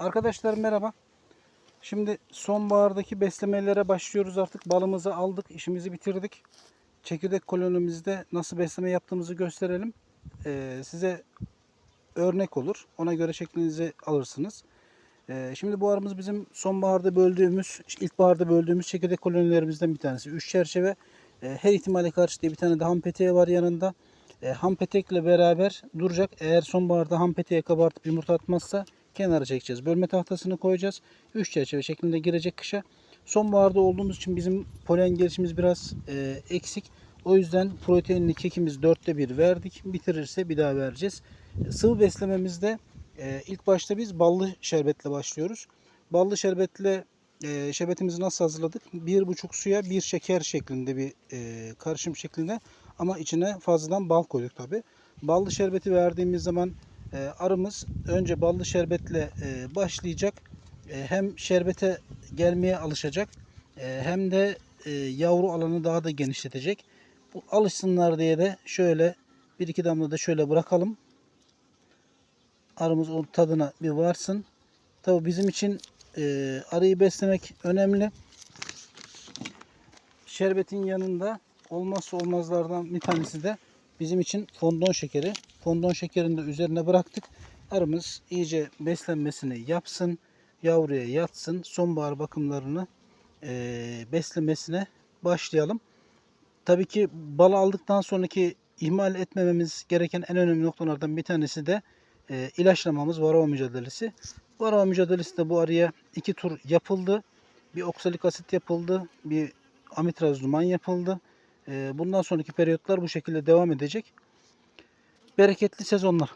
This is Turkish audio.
Arkadaşlar merhaba. Şimdi sonbahardaki beslemelere başlıyoruz artık. Balımızı aldık, işimizi bitirdik. Çekirdek kolonimizde nasıl besleme yaptığımızı gösterelim. Ee, size örnek olur. Ona göre şeklinizi alırsınız. Ee, şimdi bu arımız bizim sonbaharda böldüğümüz, ilkbaharda böldüğümüz çekirdek kolonilerimizden bir tanesi. Üç çerçeve. Ee, her ihtimale karşı diye bir tane de ham peteği var yanında. Ee, ham petekle beraber duracak. Eğer sonbaharda ham peteğe kabartıp yumurta atmazsa kenara çekeceğiz. Bölme tahtasını koyacağız. Üç çerçeve şeklinde girecek kışa. Sonbaharda olduğumuz için bizim polen gelişimiz biraz e, eksik. O yüzden proteinli kekimiz dörtte bir verdik. Bitirirse bir daha vereceğiz. Sıvı beslememizde e, ilk başta biz ballı şerbetle başlıyoruz. Ballı şerbetle e, şerbetimizi nasıl hazırladık? Bir buçuk suya bir şeker şeklinde bir e, karışım şeklinde ama içine fazladan bal koyduk tabi. Ballı şerbeti verdiğimiz zaman e, arımız önce ballı şerbetle e, başlayacak. E, hem şerbete gelmeye alışacak e, hem de e, yavru alanı daha da genişletecek. Bu alışsınlar diye de şöyle bir iki damla da şöyle bırakalım. Arımız o tadına bir varsın. Tabi bizim için e, arıyı beslemek önemli. Şerbetin yanında olmazsa olmazlardan bir tanesi de bizim için fondon şekeri. Fondon şekerini de üzerine bıraktık. Arımız iyice beslenmesini yapsın. Yavruya yatsın. Sonbahar bakımlarını e, beslemesine başlayalım. Tabii ki bal aldıktan sonraki ihmal etmememiz gereken en önemli noktalardan bir tanesi de e, ilaçlamamız varroa mücadelesi. Varroa mücadelesi de bu arıya iki tur yapıldı. Bir oksalik asit yapıldı, bir amitrazluman yapıldı. E, bundan sonraki periyotlar bu şekilde devam edecek. Bereketli sezonlar.